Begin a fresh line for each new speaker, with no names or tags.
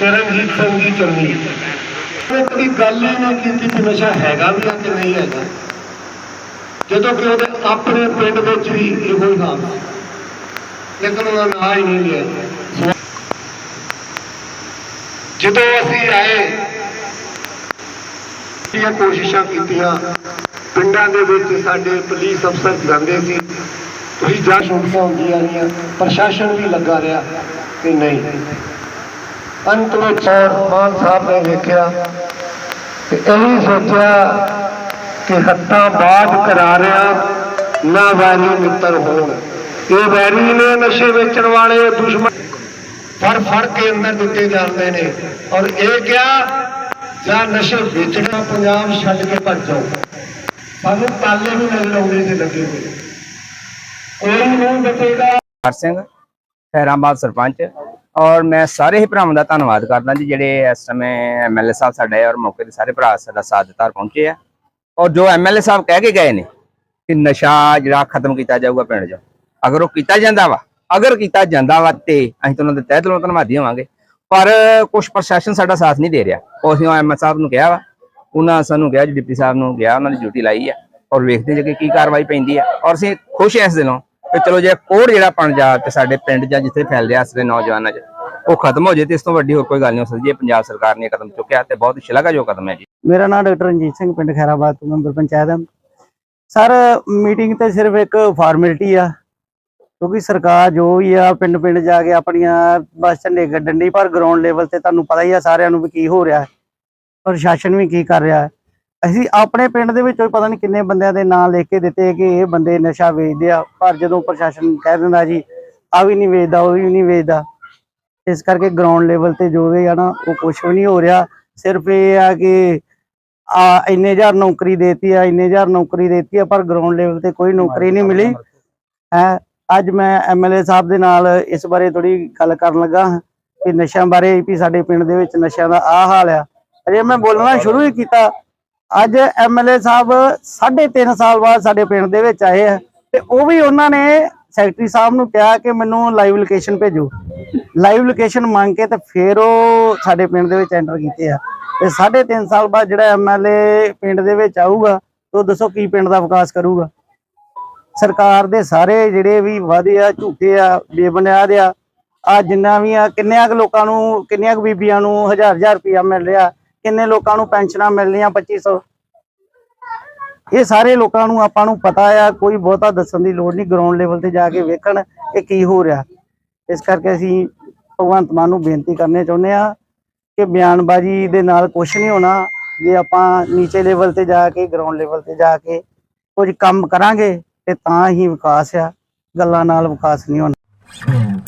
ਚਰਨਜੀਤ ਸਿੰਘ ਜੀ ਚੰਨੀ ਉਹਨੇ ਗੱਲ ਹੀ ਨਹੀਂ ਕੀਤੀ ਕਿ ਨਸ਼ਾ ਹੈਗਾ ਵੀ ਆ ਕਿ ਨਹੀਂ ਹੈਗਾ। ਜਦੋਂ ਕਿ ਉਹਦੇ ਆਪਣੇ ਪਿੰਡ ਵਿੱਚ ਵੀ ਇਹੋ ਹੀ ਹਾਲ ਲੇਕਿਨ ਉਹਦਾ ਨਾਂ ਹੀ ਨਹੀਂ ਲਿਆ। ਜਦੋਂ ਅਸੀਂ ਆਏ, ਇਹ ਕੋਸ਼ਿਸ਼ਾਂ ਕੀਤੀਆਂ। ਪਿੰਡਾਂ ਦੇ ਵਿੱਚ ਸਾਡੇ ਪੁਲਿਸ ਅਫਸਰ ਜਾਂਦੇ ਸੀ। ਤੁਸੀਂ ਜਾਂ ਸ਼ੁਕਸਾਂ ਹੁੰਦੀਆਂ ਰਹੀਆਂ। ਪ੍ਰਸ਼ਾਸਨ ਵੀ ਲੱਗਾ ਰਿਹਾ ਕਿ ਨਹੀਂ। ਅੰਤ ਵਿੱਚ ਮਾਨ ਸਾਹਿਬ ਨੇ ਵੇਖਿਆ ਤੇ ਇਹੀ ਸੋਚਿਆ ਕਿ ਹੱਥਾਂ ਬਾਦ ਕਰਾ ਨਾ ਵੈਰੀ ਮਿੱਤਰ ਹੋਣ। ਇਹ ਵੈਰੀ ਨੇ ਨਸ਼ੇ ਵੇਚਣ ਵਾਲੇ ਦੁਸ਼ਮਣ ਫੜ ਫੜ ਕੇ ਅੰਦਰ ਦਿੱਤੇ ਜਾਂਦੇ ਨੇ। ਔਰ ਇਹ ਕਿਹਾ ਜਾਂ ਨਸ਼ੇ ਵੇਚਣਾ ਪੰਜਾਬ ਛੱਡ ਕੇ ਭੱਜ ਜਾਓ। ਸਾਨੂੰ ਤਾਲੇ ਵੀ ਨਜ਼ਰ ਆਉਂਦੇ ਸੀ ਲੱਗੇ ਹੋਏ। ਕੋਈ ਨਹੀਂ ਬਚੇਗਾ।
ਹਰ ਸਿੰਘ ਖੈਰਾਬਾਦ ਸਰਪੰਚ। ਔਰ ਮੈਂ ਸਾਰੇ ਹੀ ਭਰਾਵਾਂ ਦਾ ਧੰਨਵਾਦ ਕਰਦਾ ਜੀ, ਜਿਹੜੇ ਇਸ ਸਮੇਂ ਐਮਐਲਏ ਸਾਹਿਬ ਸਾਡੇ ਔਰ ਮੌਕੇ ਦੇ ਸਾਰੇ ਭਰਾ ਸਾਡਾ ਸਾਥ ਦਿੱਤਾ ਪਹੁੰਚੇ ਆ। ਔਰ ਜੋ ਐਮਐਲਏ ਸਾਹਿਬ ਕਹਿ ਕੇ ਗਏ ਨੇ ਕਿ ਨਸ਼ਾ ਜਿਹੜਾ ਖਤਮ ਕੀਤਾ ਜਾਊਗਾ ਪਿੰਡ 'ਚ, ਅਗਰ ਉਹ ਕੀਤਾ ਜਾਂਦਾ ਵਾ, ਅਗਰ ਕੀਤਾ ਜਾਂਦਾ ਵਾ ਤੇ ਅਸੀਂ ਤਾਂ ਉਹਨਾਂ ਦੇ ਤਹਿ ਦਿਲੋਂ ਧੰਨਵਾਦੀ ਹੋਵਾਂਗੇ। ਪਰ ਕੁਝ ਪ੍ਰਸ਼ਾਸਨ ਸਾਡਾ ਸਾਥ ਨਹੀਂ ਦੇ ਰਿਹਾ। ਉਹ ਅਸੀਂ ਐਮਐਲ ਸਾਹਿਬ ਨੂੰ ਕਿਹਾ ਵਾ, ਉਹਨਾਂ ਸਾਨੂੰ ਕਿਹਾ, ਜੀ, ਡਿਪਟੀ ਸਾਹਿਬ ਨੂੰ ਗਿਆ ਉਹਨਾਂ ਦੀ ਡਿਊਟੀ ਲਾਈ ਆ। ਔਰ ਵੇਖਦੇ ਜੇ ਕਿ ਕੀ ਕਾਰਵਾਈ ਪੈਂਦੀ ਆ। ਔਰ ਅਸੀਂ ਖੁਸ਼ ਹਾਂ ਇਸ ਦਿਨੋਂ ਕਿ ਚਲੋ ਜੇ ਕੋੜ ਜਿਹੜਾ ਪੰਜਾਬ ਤੇ ਸਾਡੇ ਪਿੰਡ ਜਾਂ ਜਿੱਥੇ ਫੈਲ ਰਿਹਾ ਅਸਲੇ ਨੌਜਵਾਨਾਂ 'ਚ, ਉਹ ਖਤਮ ਹੋ ਜੇ ਤੇ ਇਸ ਤੋਂ ਵੱਡੀ ਹੋਰ ਕੋਈ ਗੱਲ ਨਹੀਂ ਹੋ ਸਕਦੀ। ਇਹ ਪੰਜਾਬ ਸਰਕਾਰ ਨੇ ਕਦਮ ਚੁੱਕਿਆ ਤੇ ਬਹੁਤ ਸ਼ਲਾਘਾਯੋਗ ਕਦਮ ਹੈ ਜੀ।
ਮੇਰਾ ਨਾਮ ਡਾਕਟਰ ਰਣਜੀਤ ਸਿੰਘ, ਪਿੰਡ ਖੈਰਾਬਾਦ ਤੋਂ ਮੈਂਬਰ ਪੰਚਾਇਤ ਹਾਂ। ਸਰ, ਮੀਟਿੰਗ ਤੇ ਸਿਰਫ ਇੱਕ ਫਾਰਮੈਲਿਟੀ ਆ, ਕਿਉਂਕਿ ਸਰਕਾਰ ਜੋ ਵੀ ਆ ਪਿੰਡ ਪਿੰਡ ਜਾ ਕੇ ਆਪਣੀਆਂ ਬਸ ਝੰਡੇ ਗੱਡਣ ਦੀ ਪਰ ਗਰਾਊਂਡ ਲੈਵਲ ਤੇ ਤੁਹਾਨੂੰ ਪਤਾ ਹੀ ਆ ਸਾਰਿਆਂ ਨੂੰ ਵੀ ਕੀ ਹੋ ਰਿਹਾ ਪ੍ਰਸ਼ਾਸਨ ਵੀ ਕੀ ਕਰ ਰਿਹਾ ਹੈ। ਅਸੀਂ ਆਪਣੇ ਪਿੰਡ ਦੇ ਵਿੱਚੋਂ ਪਤਾ ਨਹੀਂ ਕਿੰਨੇ ਬੰਦਿਆਂ ਦੇ ਨਾਂ ਲਿਖ ਕੇ ਦਿੱਤੇ ਕਿ ਇਹ ਬੰਦੇ ਨਸ਼ਾ ਵੇਚਦੇ ਆ, ਪਰ ਜਦੋਂ ਪ੍ਰਸ਼ਾਸਨ ਕਹਿ ਦਿੰਦਾ ਜੀ ਆ ਵੀ ਨਹੀਂ ਵੇਚਦਾ, ਉਹ ਵੀ ਨਹੀਂ ਵੇਚਦਾ, ਇਸ ਕਰਕੇ ਗਰਾਊਂਡ ਲੈਵਲ ਤੇ ਜੋ ਵੀ ਆ ਨਾ, ਉਹ ਕੁਝ ਵੀ ਨਹੀਂ ਹੋ ਰਿਹਾ। ਸਿਰਫ ਇਹ ਆ ਕਿ ਆ ਇੰਨੇ ਹਜ਼ਾਰ ਨੌਕਰੀ ਦੇਤੀ ਆ, ਇੰਨੇ ਹਜ਼ਾਰ ਨੌਕਰੀ ਦੇਤੀ ਆ, ਪਰ ਗਰਾਊਂਡ ਲੈਵਲ ਤੇ ਕੋਈ ਨੌਕਰੀ ਨਹੀਂ ਮਿਲੀ। ਹੈ, ਅੱਜ ਮੈਂ ਐਮਐਲਏ ਸਾਹਿਬ ਦੇ ਨਾਲ ਇਸ ਬਾਰੇ ਥੋੜੀ ਗੱਲ ਕਰਨ ਲੱਗਾ ਹਾਂ ਕਿ ਨਸ਼ਿਆਂ ਬਾਰੇ ਵੀ ਸਾਡੇ ਪਿੰਡ ਦੇ ਵਿੱਚ ਨਸ਼ਿਆਂ ਦਾ ਆ ਹਾਲ ਆ। ਅਜੇ ਮੈਂ ਬੋਲਣਾ ਸ਼ੁਰੂ ਹੀ ਕੀਤਾ। ਅੱਜ ਐਮਐਲਏ ਸਾਹਿਬ 3.5 ਸਾਲ ਬਾਅਦ ਸਾਡੇ ਪਿੰਡ ਦੇ ਵਿੱਚ ਆਏ ਆ ਤੇ ਉਹ ਵੀ ਉਹਨਾਂ ਨੇ ਸੈਕਟਰੀ ਸਾਹਿਬ ਨੂੰ ਕਿਹਾ ਕਿ ਮੈਨੂੰ ਲਾਈਵ ਲੋਕੇਸ਼ਨ ਭੇਜੋ। ਲਾਈਵ ਲੋਕੇਸ਼ਨ ਮੰਗ ਕੇ ਤੇ ਫਿਰ ਉਹ ਸਾਡੇ ਪਿੰਡ ਦੇ ਵਿੱਚ ਐਂਟਰ ਕੀਤੇ ਆ। ਤੇ 3.5 ਸਾਲ ਬਾਅਦ ਜਿਹੜਾ ਐਮਐਲਏ ਪਿੰਡ ਦੇ ਵਿੱਚ ਆਊਗਾ ਉਹ ਦੱਸੋ ਕੀ ਪਿੰਡ ਦਾ ਵਿਕਾਸ ਕਰੂਗਾ? ਸਰਕਾਰ ਦੇ ਸਾਰੇ ਜਿਹੜੇ ਵੀ ਵਾਅਦੇ ਆ, ਝੂਠੇ ਆ, ਬੇਬੁਨਿਆਦ ਆ ਆ ਜਿੰਨਾ ਵੀ ਆ, ਕਿੰਨਿਆਂ ਕੁ ਲੋਕਾਂ ਨੂੰ, ਕਿੰਨਿਆਂ ਕੁ ਬੀਬੀਆਂ ਨੂੰ ਹਜ਼ਾਰ ਹਜ਼ਾਰ ਰੁਪਇਆ ਮਿਲ ਰਿਹਾ ਕਿੰਨੇ ਲੋਕਾਂ ਨੂੰ ਪੈਨਸ਼ਨਾਂ ਮਿਲਣੀਆਂ ਰਹੀਆਂ 2500 ਇਹ ਸਾਰੇ ਲੋਕਾਂ ਨੂੰ ਆਪਾਂ ਨੂੰ ਪਤਾ ਆ, ਕੋਈ ਬਹੁਤਾ ਦੱਸਣ ਦੀ ਲੋੜ ਨਹੀਂ ਗਰਾਊਂਡ ਲੈਵਲ ਤੇ ਜਾ ਕੇ ਵੇਖਣ ਇਹ ਕੀ ਹੋ ਰਿਹਾ। ਇਸ ਕਰਕੇ ਅਸੀਂ ਭਗਵੰਤ ਮਾਨ ਨੂੰ ਬੇਨਤੀ ਕਰਨੇ ਚਾਹੁੰਦੇ ਆ ਕਿ ਬਿਆਨਬਾਜ਼ੀ ਦੇ ਨਾਲ ਕੁਝ ਨਹੀਂ ਹੋਣਾ। ਜੇ ਆਪਾਂ ਨੀਚੇ ਲੈਵਲ ਤੇ ਜਾ ਕੇ ਗਰਾਊਂਡ ਲੈਵਲ ਤੇ ਜਾ ਕੇ ਕੁਝ ਕੰਮ ਕਰਾਂਗੇ, ਤੇ ਤਾਂ ਹੀ ਵਿਕਾਸ ਆ। ਗੱਲਾਂ ਨਾਲ ਵਿਕਾਸ ਨਹੀਂ ਹੋਣਾ।